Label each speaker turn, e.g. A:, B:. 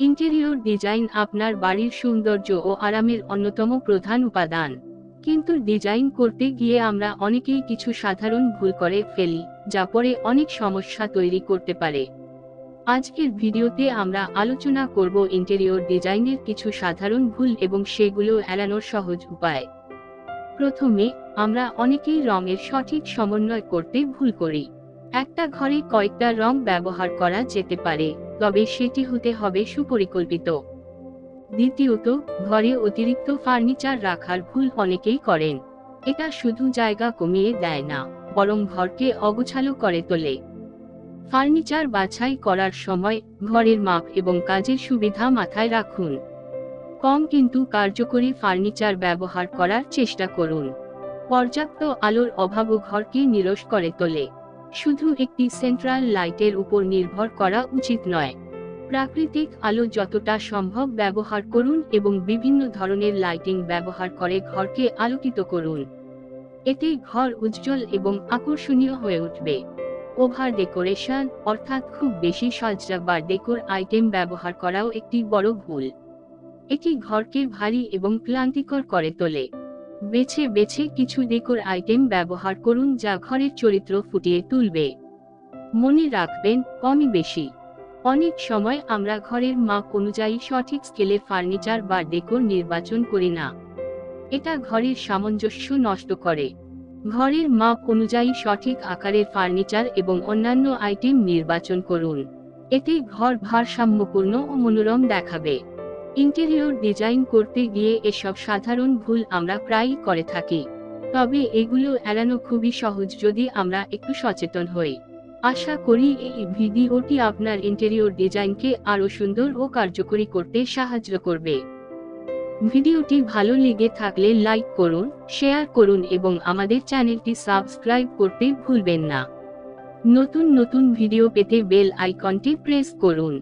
A: Interior design আপনার বাড়ির সৌন্দর্য ও আরামের অন্যতম প্রধান উপাদান। কিন্তু ডিজাইন করতে গিয়ে আমরা অনেকেই কিছু সাধারণ ভুল করে ফেলি, যা পরে অনেক সমস্যা তৈরি করতে পারে। আজকের ভিডিওতে আমরা আলোচনা করব ইন্টেরিয়র ডিজাইনের কিছু সাধারণ ভুল এবং সেগুলো এড়ানোর সহজ উপায়। প্রথমে, আমরা অনেকেই রঙের সঠিক সমন্বয় করতে ভুল করি। একটা ঘরে কয়েকটা রং ব্যবহার করা যেতে পারে। তবে সেটি হতে হবে সুপরিকল্পিত। দ্বিতীয়ত, ঘরে অতিরিক্ত ফার্নিচার রাখার ভুল অনেকেই করেন। এটা শুধু জায়গা কমিয়ে দেয় না, বরং ঘরকে অগোছালো করে তোলে। ফার্নিচার বাছাই করার সময় ঘরের মাপ এবং কাজের সুবিধা মাথায় রাখুন। কম কিন্তু কার্যকরী ফার্নিচার ব্যবহার করার চেষ্টা করুন। পর্যাপ্ত আলোর অভাবও ঘরকে নিরস করে তোলে। শুধু একটি সেন্ট্রাল লাইটের উপর নির্ভর করা উচিত নয়। প্রাকৃতিক আলো যতটা সম্ভব ব্যবহার করুন এবং বিভিন্ন ধরনের লাইটিং ব্যবহার করে ঘরকে আলোকিত করুন। এতে ঘর উজ্জ্বল এবং আকর্ষণীয় হয়ে উঠবে। ওভার ডেকোরেশন অর্থাৎ খুব বেশি সজ্জা বা ডেকোর আইটেম ব্যবহার করাও একটি বড় ভুল। এটি ঘরকে ভারী এবং ক্লান্তিকর করে তোলে। বেছে বেছে কিছু ডেকোর আইটেম ব্যবহার করুন যা ঘরের চরিত্র ফুটিয়ে তুলবে। মনে রাখবেন, কমই বেশি। অনেক সময় আমরা ঘরের মাপ অনুযায়ী সঠিক স্কেলে ফার্নিচার বা ডেকোর নির্বাচন করি না। এটা ঘরের সামঞ্জস্য নষ্ট করে। ঘরের মাপ অনুযায়ী সঠিক আকারের ফার্নিচার এবং অন্যান্য আইটেম নির্বাচন করুন। এতে ঘর ভারসাম্যপূর্ণ ও মনোরম দেখাবে। ইন্টেরিয়র ডিজাইন করতে গিয়ে এসব সাধারণ ভুল আমরা প্রায়ই করে থাকি। তবে এগুলো এড়ানো খুবই সহজ যদি আমরা একটু সচেতন হই। আশা করি এই ভিডিওটি আপনার ইন্টেরিয়র ডিজাইনকে আরও সুন্দর ও কার্যকরী করতে সাহায্য করবে। ভিডিওটি ভালো লেগে থাকলে লাইক করুন, শেয়ার করুন এবং আমাদের চ্যানেলটি সাবস্ক্রাইব করতে ভুলবেন না। নতুন নতুন ভিডিও পেতে বেল আইকনটি প্রেস করুন।